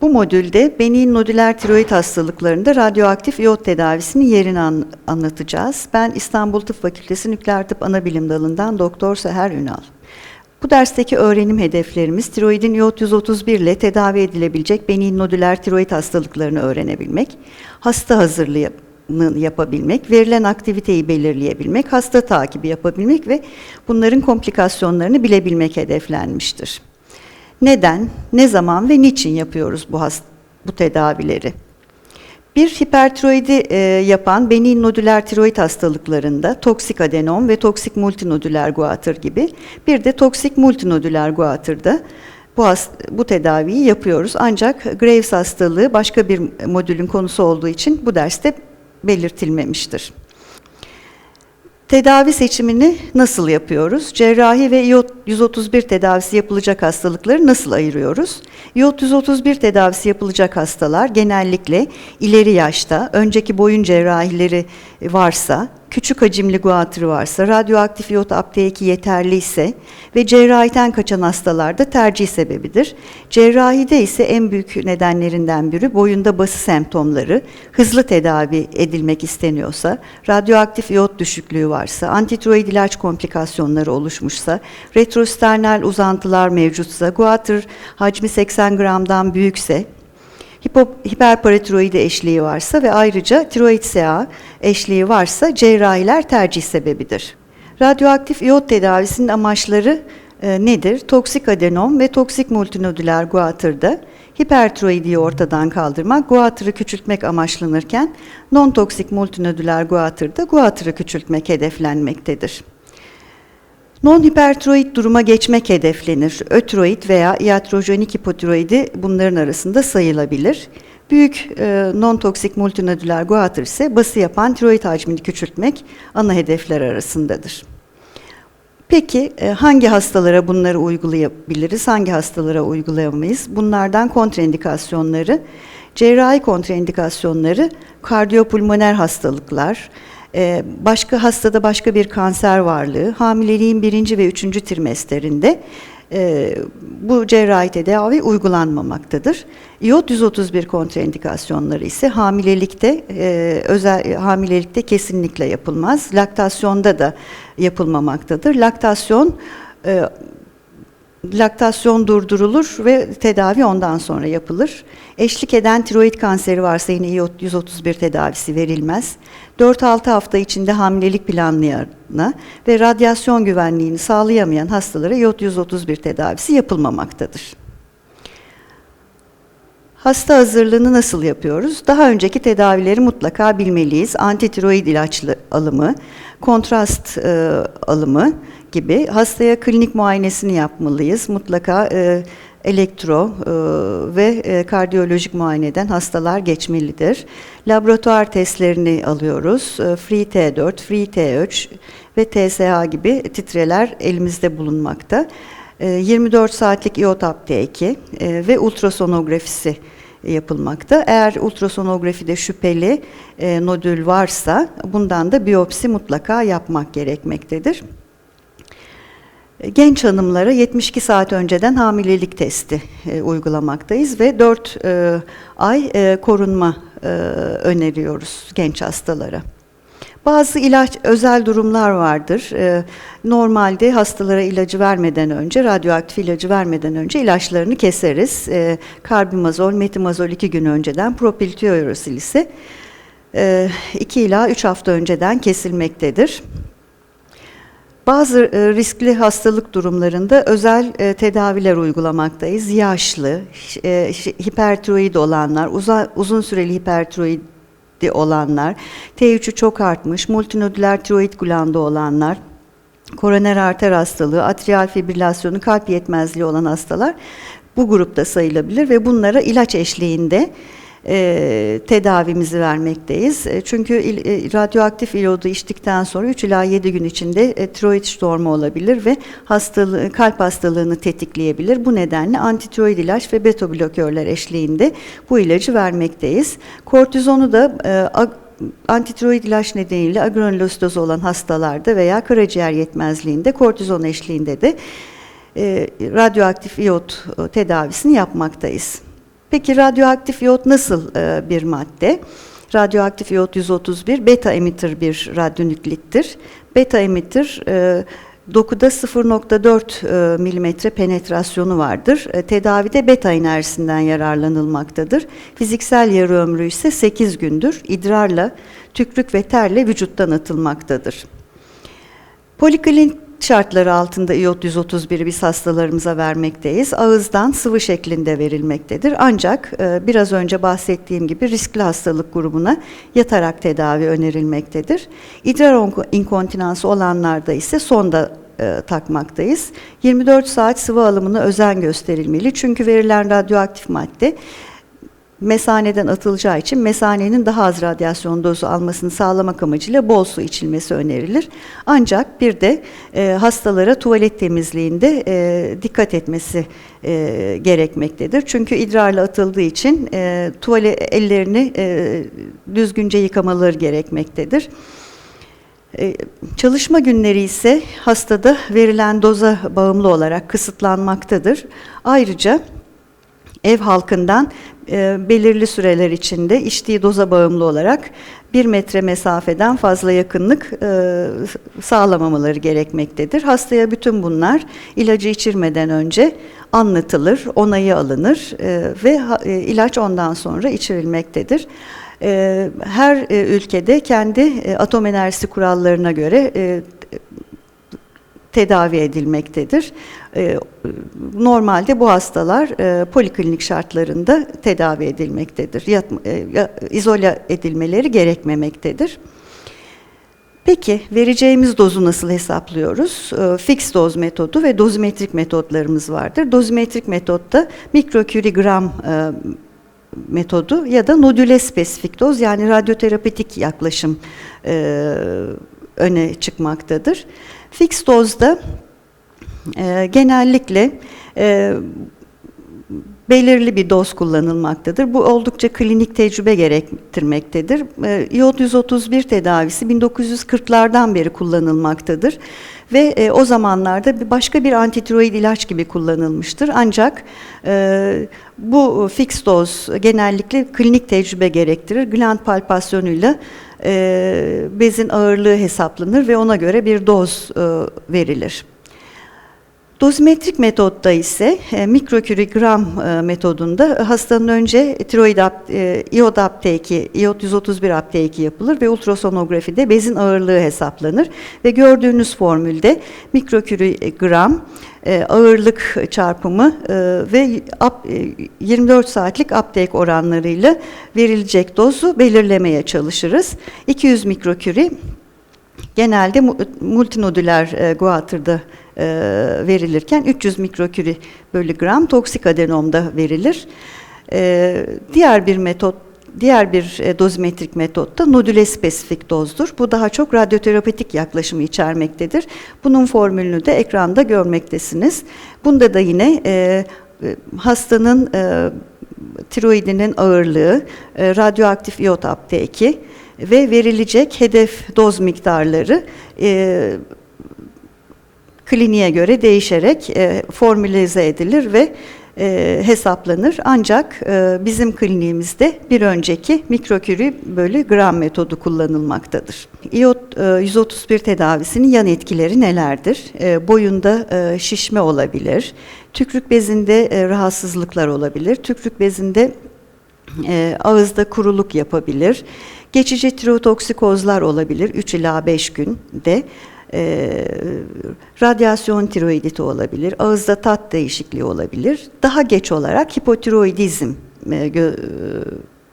Bu modülde benin nodüler tiroid hastalıklarında radyoaktif iyot tedavisinin yerini an- anlatacağız. Ben İstanbul Tıp Fakültesi Nükleer Tıp Anabilim Dalı'ndan Doktor Seher Ünal. Bu dersteki öğrenim hedeflerimiz tiroidin iot 131 ile tedavi edilebilecek benin nodüler tiroid hastalıklarını öğrenebilmek, hasta hazırlığı yapabilmek, verilen aktiviteyi belirleyebilmek, hasta takibi yapabilmek ve bunların komplikasyonlarını bilebilmek hedeflenmiştir. Neden, ne zaman ve niçin yapıyoruz bu hast- bu tedavileri? Bir hipertiroidi e, yapan benin nodüler tiroid hastalıklarında toksik adenom ve toksik multinodüler guatr gibi bir de toksik multinodüler guatr'da bu, bu tedaviyi yapıyoruz. Ancak Graves hastalığı başka bir modülün konusu olduğu için bu derste belirtilmemiştir. Tedavi seçimini nasıl yapıyoruz? Cerrahi ve iot 131 tedavisi yapılacak hastalıkları nasıl ayırıyoruz? İot 131 tedavisi yapılacak hastalar genellikle ileri yaşta, önceki boyun cerrahileri varsa, küçük hacimli guatrı varsa, radyoaktif iot apteeki yeterliyse ve cerrahiden kaçan hastalarda tercih sebebidir. Cerrahide ise en büyük nedenlerinden biri boyunda bası semptomları, hızlı tedavi edilmek isteniyorsa, radyoaktif iot düşüklüğü varsa, antitiroid ilaç komplikasyonları oluşmuşsa, retrosternal uzantılar mevcutsa, guatr hacmi 80 gramdan büyükse, hiperparatiroidi eşliği varsa ve ayrıca tiroid SA eşliği varsa cerrahiler tercih sebebidir. Radyoaktif iyot tedavisinin amaçları e, nedir? Toksik adenom ve toksik multinodüler guatrda hipertiroidiyi ortadan kaldırmak, guatrı küçültmek amaçlanırken non-toksik multinodüler guatrda guatrı küçültmek hedeflenmektedir. Non-hipertiroid duruma geçmek hedeflenir. Ötiroid veya iatrojenik hipotiroidi bunların arasında sayılabilir. Büyük e, non-toksik multinodüler guatr ise bası yapan tiroid hacmini küçültmek ana hedefler arasındadır. Peki e, hangi hastalara bunları uygulayabiliriz, hangi hastalara uygulayamayız? Bunlardan kontraindikasyonları, cerrahi kontraindikasyonları, kardiyopulmoner hastalıklar, ee, başka hastada başka bir kanser varlığı, hamileliğin birinci ve üçüncü trimestlerinde e, bu cerrahi tedavi uygulanmamaktadır. İyot 131 kontraindikasyonları ise hamilelikte e, özel hamilelikte kesinlikle yapılmaz. Laktasyonda da yapılmamaktadır. Laktasyon e, laktasyon durdurulur ve tedavi ondan sonra yapılır. Eşlik eden tiroid kanseri varsa yine iot 131 tedavisi verilmez. 4-6 hafta içinde hamilelik planlayana ve radyasyon güvenliğini sağlayamayan hastalara iot 131 tedavisi yapılmamaktadır. Hasta hazırlığını nasıl yapıyoruz? Daha önceki tedavileri mutlaka bilmeliyiz. Antitiroid ilaçlı alımı, kontrast e, alımı gibi hastaya klinik muayenesini yapmalıyız. Mutlaka e, elektro e, ve e, kardiyolojik muayeneden hastalar geçmelidir. Laboratuvar testlerini alıyoruz. E, Free T4, Free T3 ve TSH gibi titreler elimizde bulunmakta. 24 saatlik iot apteeki ve ultrasonografisi yapılmakta. Eğer ultrasonografide şüpheli nodül varsa bundan da biyopsi mutlaka yapmak gerekmektedir. Genç hanımlara 72 saat önceden hamilelik testi e, uygulamaktayız ve 4 e, ay e, korunma e, öneriyoruz genç hastalara. Bazı ilaç özel durumlar vardır. E, normalde hastalara ilacı vermeden önce, radyoaktif ilacı vermeden önce ilaçlarını keseriz. E, karbimazol, metimazol 2 gün önceden, propiltiyoyrosil ise 2 ila 3 hafta önceden kesilmektedir. Bazı e, riskli hastalık durumlarında özel e, tedaviler uygulamaktayız. Yaşlı, e, hipertiroid olanlar, uzun süreli hipertiroidi olanlar, T3'ü çok artmış, multinodüler tiroid glandı olanlar, koroner arter hastalığı, atrial fibrilasyonu, kalp yetmezliği olan hastalar bu grupta sayılabilir ve bunlara ilaç eşliğinde e, tedavimizi vermekteyiz. E, çünkü il, e, radyoaktif iyodu içtikten sonra 3 ila 7 gün içinde e, tiroid stormu olabilir ve hastalığı, kalp hastalığını tetikleyebilir. Bu nedenle antitiroid ilaç ve beta blokörler eşliğinde bu ilacı vermekteyiz. Kortizonu da e, antitiroid ilaç nedeniyle agranulositoz olan hastalarda veya karaciğer yetmezliğinde kortizon eşliğinde de e, radyoaktif iyot e, tedavisini yapmaktayız. Peki radyoaktif iyot nasıl e, bir madde? Radyoaktif iyot 131 beta emitter bir radyonüklittir. Beta emitter e, dokuda 0.4 e, milimetre penetrasyonu vardır. E, tedavide beta enerjisinden yararlanılmaktadır. Fiziksel yarı ömrü ise 8 gündür. İdrarla, tükrük ve terle vücuttan atılmaktadır. Poliklinik şartları altında iot 131'i biz hastalarımıza vermekteyiz. Ağızdan sıvı şeklinde verilmektedir. Ancak e, biraz önce bahsettiğim gibi riskli hastalık grubuna yatarak tedavi önerilmektedir. İdrar inkontinansı olanlarda ise sonda e, takmaktayız. 24 saat sıvı alımına özen gösterilmeli. Çünkü verilen radyoaktif madde mesaneden atılacağı için mesanenin daha az radyasyon dozu almasını sağlamak amacıyla bol su içilmesi önerilir. Ancak bir de e, hastalara tuvalet temizliğinde e, dikkat etmesi e, gerekmektedir. Çünkü idrarla atıldığı için e, tuvalet ellerini e, düzgünce yıkamaları gerekmektedir. Ee, Çalışma günleri ise hastada verilen doza bağımlı olarak kısıtlanmaktadır. Ayrıca ev halkından e, belirli süreler içinde içtiği doza bağımlı olarak bir metre mesafeden fazla yakınlık e, sağlamamaları gerekmektedir. Hastaya bütün bunlar ilacı içirmeden önce anlatılır, onayı alınır e, ve ha- e, ilaç ondan sonra içirilmektedir. E, Her e, ülkede kendi e, atom enerjisi kurallarına göre tedavi edilmektedir. E, Normalde bu hastalar e, poliklinik şartlarında tedavi edilmektedir. Yat- e, edilmeleri gerekmemektedir. Peki vereceğimiz dozu nasıl hesaplıyoruz? E, Fix doz metodu ve dozimetrik metotlarımız vardır. Dozimetrik metotta mikroküri gram e, metodu ya da nodüle spesifik doz yani radyoterapetik yaklaşım e, öne çıkmaktadır. Fix dozda e, genellikle e, belirli bir doz kullanılmaktadır. Bu oldukça klinik tecrübe gerektirmektedir. E, iot 131 tedavisi 1940'lardan beri kullanılmaktadır ve e, o zamanlarda başka bir antitiroid ilaç gibi kullanılmıştır. Ancak e, bu fix doz genellikle klinik tecrübe gerektirir. Gland palpasyonuyla e, bezin ağırlığı hesaplanır ve ona göre bir doz e, verilir. Dozimetrik metotta ise e, mikrokürigram e, metodunda hastanın önce tiroid e, iod apteki, iod 131 apteki yapılır ve ultrasonografide bezin ağırlığı hesaplanır ve gördüğünüz formülde mikrokürigram e, ağırlık çarpımı e, ve ap, e, 24 saatlik aptek oranlarıyla verilecek dozu belirlemeye çalışırız. 200 mikroküri genelde mu- multinodüler e, guatırda e, verilirken 300 mikroküri bölü gram toksik adenomda verilir. E, diğer bir metot Diğer bir e, dozimetrik metotta nodüle spesifik dozdur. Bu daha çok radyoterapetik yaklaşımı içermektedir. Bunun formülünü de ekranda görmektesiniz. Bunda da yine e, e, hastanın e, tiroidinin ağırlığı, e, radyoaktif iot apteki ve verilecek hedef doz miktarları e, kliniğe göre değişerek e, formülize edilir ve e, hesaplanır. Ancak e, bizim kliniğimizde bir önceki mikroküri bölü gram metodu kullanılmaktadır. İyot e, 131 tedavisinin yan etkileri nelerdir? E, boyunda e, şişme olabilir, tükrük bezinde e, rahatsızlıklar olabilir, tükrük bezinde e, ağızda kuruluk yapabilir. Geçici tirotoksikozlar olabilir 3 ila 5 günde. E, radyasyon tiroiditi olabilir. Ağızda tat değişikliği olabilir. Daha geç olarak hipotiroidizm e, gö- e,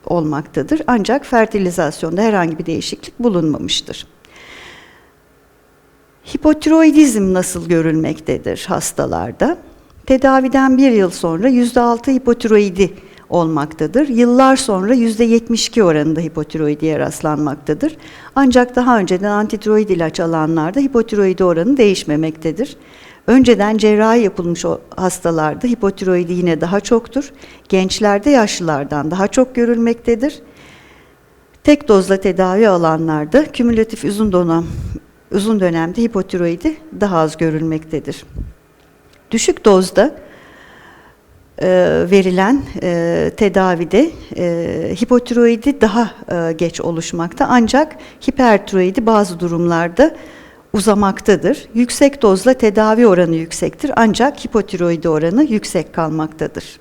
olmaktadır. Ancak fertilizasyonda herhangi bir değişiklik bulunmamıştır. Hipotiroidizm nasıl görülmektedir hastalarda? Tedaviden bir yıl sonra %6 hipotiroidi olmaktadır. Yıllar sonra %72 oranında hipotiroidiye rastlanmaktadır. Ancak daha önceden antitiroid ilaç alanlarda hipotiroidi oranı değişmemektedir. Önceden cerrahi yapılmış hastalarda hipotiroidi yine daha çoktur. Gençlerde yaşlılardan daha çok görülmektedir. Tek dozla tedavi alanlarda kümülatif uzun dönem uzun dönemde hipotiroidi daha az görülmektedir. Düşük dozda verilen e, tedavide e, hipotiroidi daha e, geç oluşmakta ancak hipertiroidi bazı durumlarda uzamaktadır. Yüksek dozla tedavi oranı yüksektir ancak hipotiroidi oranı yüksek kalmaktadır.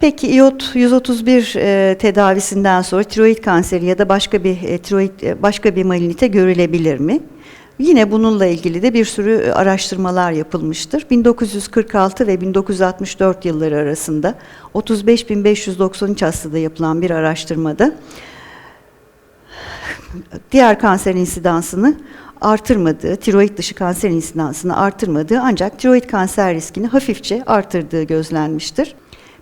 Peki iot 131 e, tedavisinden sonra tiroid kanseri ya da başka bir e, tiroid e, başka bir malinite görülebilir mi? Yine bununla ilgili de bir sürü e, araştırmalar yapılmıştır. 1946 ve 1964 yılları arasında 35.593 hastada yapılan bir araştırmada diğer kanser insidansını artırmadığı, tiroid dışı kanser insidansını artırmadığı ancak tiroid kanser riskini hafifçe artırdığı gözlenmiştir.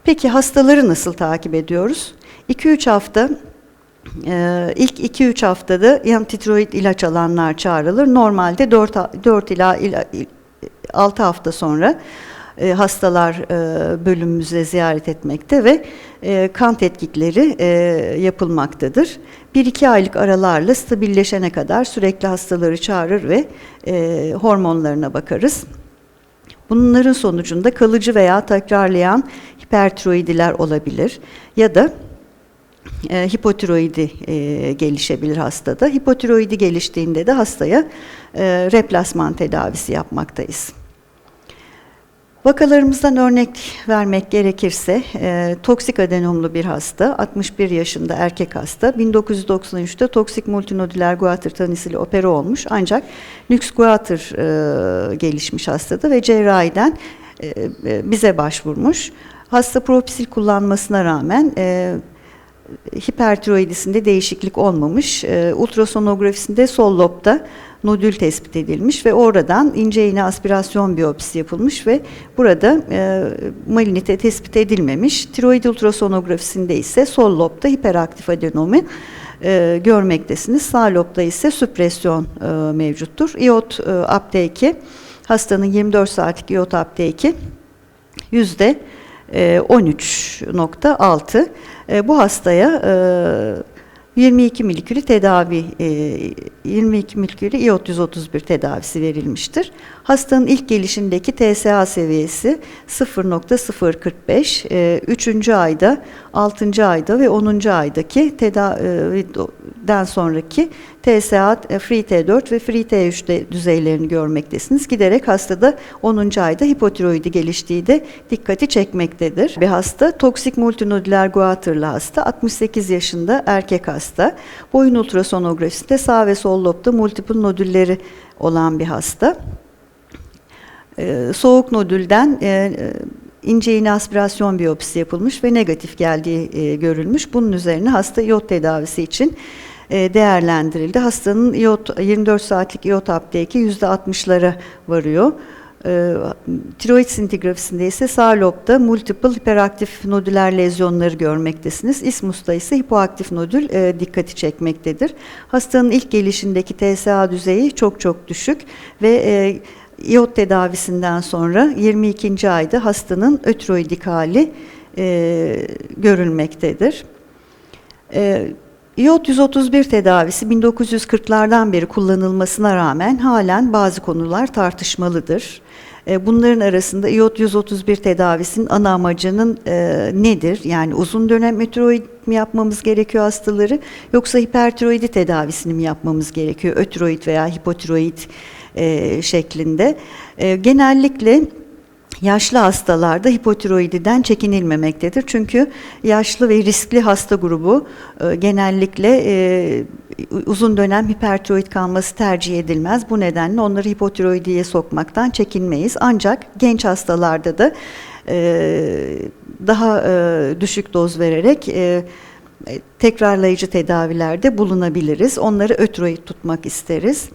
Peki hastaları nasıl takip ediyoruz? 2-3 hafta ee, ilk 2-3 haftada antitiroid ilaç alanlar çağrılır. Normalde 4, 4 ila 6 hafta sonra e, hastalar e, bölümümüze ziyaret etmekte ve e, kan tetkikleri e, yapılmaktadır. 1-2 aylık aralarla stabilleşene kadar sürekli hastaları çağırır ve e, hormonlarına bakarız. Bunların sonucunda kalıcı veya tekrarlayan hipertiroidiler olabilir ya da e, hipotiroidi e, gelişebilir hastada. Hipotiroidi geliştiğinde de hastaya e, replasman tedavisi yapmaktayız. Vakalarımızdan örnek vermek gerekirse, e, toksik adenomlu bir hasta, 61 yaşında erkek hasta, 1993'te toksik multinodüler guatr tanısıyla opera olmuş ancak lüks guatr e, gelişmiş hastada ve cerrahiden e, e, bize başvurmuş. Hasta propisil kullanmasına rağmen e, hipertiroidisinde değişiklik olmamış. E, ultrasonografisinde sol lobda nodül tespit edilmiş ve oradan ince iğne aspirasyon biyopsisi yapılmış ve burada e, malinite tespit edilmemiş. Tiroid ultrasonografisinde ise sol lobda hiperaktif adenomi e, görmektesiniz. Sağ lobda ise süpresyon e, mevcuttur. İyot e, uptake'i hastanın 24 saatlik iot uptake'i yüzde 13.6. E, bu hastaya 22 e, milikülü tedavi, 22 e, milikülü iot 131 tedavisi verilmiştir. Hastanın ilk gelişindeki TSA seviyesi 0.045, 3. ayda, 6. ayda ve 10. aydaki tedaviden sonraki TSA, Free T4 ve Free T3 düzeylerini görmektesiniz. Giderek hastada 10. ayda hipotiroidi geliştiği de dikkati çekmektedir. Bir hasta toksik multinodüler guatrlı hasta, 68 yaşında erkek hasta. Boyun ultrasonografisinde sağ ve sol lobda multiple nodülleri olan bir hasta. Ee, soğuk nodülden e, ince iğne aspirasyon biyopsisi yapılmış ve negatif geldiği e, görülmüş. Bunun üzerine hasta iot tedavisi için e, değerlendirildi. Hastanın iot 24 saatlik iot uptake'i %60'lara varıyor. E, tiroid sintigrafisinde ise sağ lobda multiple hiperaktif nodüler lezyonları görmektesiniz. İsmus'ta ise hipoaktif nodül e, dikkati çekmektedir. Hastanın ilk gelişindeki TSA düzeyi çok çok düşük ve e, iot tedavisinden sonra 22. ayda hastanın ötroidik hali e, görülmektedir. E, İyot 131 tedavisi 1940'lardan beri kullanılmasına rağmen halen bazı konular tartışmalıdır. E, bunların arasında iot 131 tedavisinin ana amacının e, nedir? Yani uzun dönem ötiroid mi yapmamız gerekiyor hastaları yoksa hipertiroidi tedavisini mi yapmamız gerekiyor? Ötiroid veya hipotiroid e, şeklinde. E, genellikle Yaşlı hastalarda hipotiroididen çekinilmemektedir. Çünkü yaşlı ve riskli hasta grubu e, genellikle e, uzun dönem hipertiroid kalması tercih edilmez. Bu nedenle onları hipotiroidiye sokmaktan çekinmeyiz. Ancak genç hastalarda da e, daha e, düşük doz vererek e, tekrarlayıcı tedavilerde bulunabiliriz. Onları ötiroid tutmak isteriz.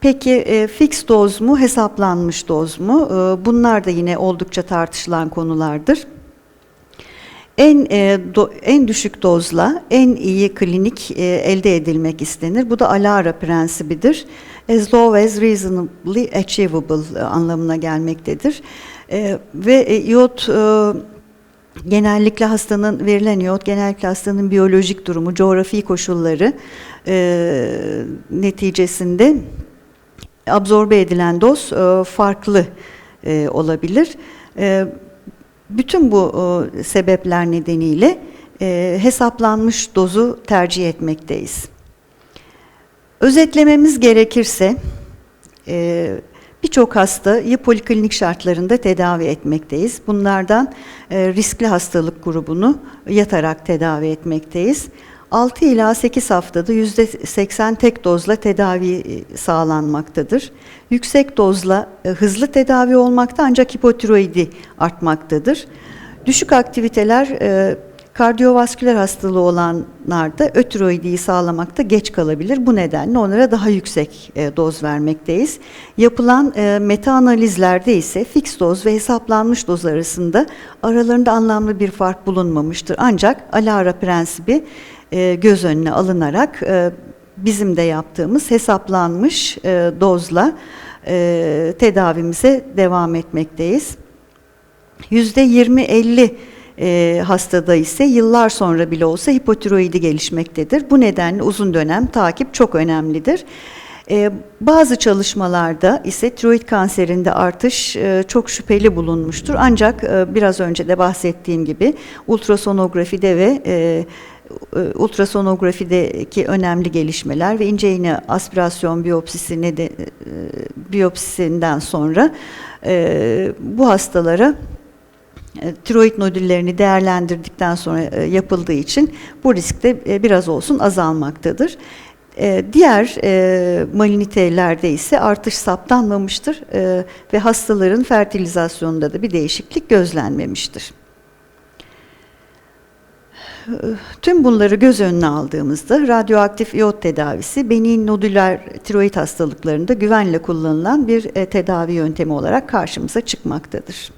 Peki e, fix doz mu, hesaplanmış doz mu? E, bunlar da yine oldukça tartışılan konulardır. En e, do, en düşük dozla en iyi klinik e, elde edilmek istenir. Bu da ALARA prensibidir. As low as reasonably achievable e, anlamına gelmektedir. E, ve e, iot e, genellikle hastanın verilen iot genellikle hastanın biyolojik durumu, coğrafi koşulları e, neticesinde absorbe edilen doz e, farklı e, olabilir. E, bütün bu sebepler nedeniyle hesaplanmış dozu tercih etmekteyiz. Özetlememiz gerekirse e, birçok hastayı poliklinik şartlarında tedavi etmekteyiz. Bunlardan riskli hastalık grubunu yatarak tedavi etmekteyiz. 6 ila 8 haftada %80 tek dozla tedavi e, sağlanmaktadır. Yüksek dozla e, hızlı tedavi olmakta ancak hipotiroidi artmaktadır. Düşük aktiviteler e, kardiyovasküler hastalığı olanlarda ötiroidiyi sağlamakta geç kalabilir. Bu nedenle onlara daha yüksek doz vermekteyiz. Yapılan meta analizlerde ise fix doz ve hesaplanmış doz arasında aralarında anlamlı bir fark bulunmamıştır. Ancak Alara prensibi e, göz önüne alınarak e, bizim de yaptığımız hesaplanmış e, dozla tedavimize devam etmekteyiz. %20-50 e, hastada ise yıllar sonra bile olsa hipotiroidi gelişmektedir. Bu nedenle uzun dönem takip çok önemlidir. Bazı çalışmalarda ise tiroid kanserinde artış çok şüpheli bulunmuştur. Ancak biraz önce de bahsettiğim gibi ultrasonografide ve e, ultrasonografideki önemli gelişmeler ve ince iğne aspirasyon biyopsisi neden, e, biyopsisinden sonra e, bu hastalara e, tiroid nodüllerini değerlendirdikten sonra e, yapıldığı için bu risk de e, biraz olsun azalmaktadır. E, Diğer e, malinitelerde ise artış saptanmamıştır e, ve hastaların fertilizasyonunda da bir değişiklik gözlenmemiştir. Tüm bunları göz önüne aldığımızda radyoaktif iyot tedavisi benin nodüler tiroid hastalıklarında güvenle kullanılan bir e, tedavi yöntemi olarak karşımıza çıkmaktadır.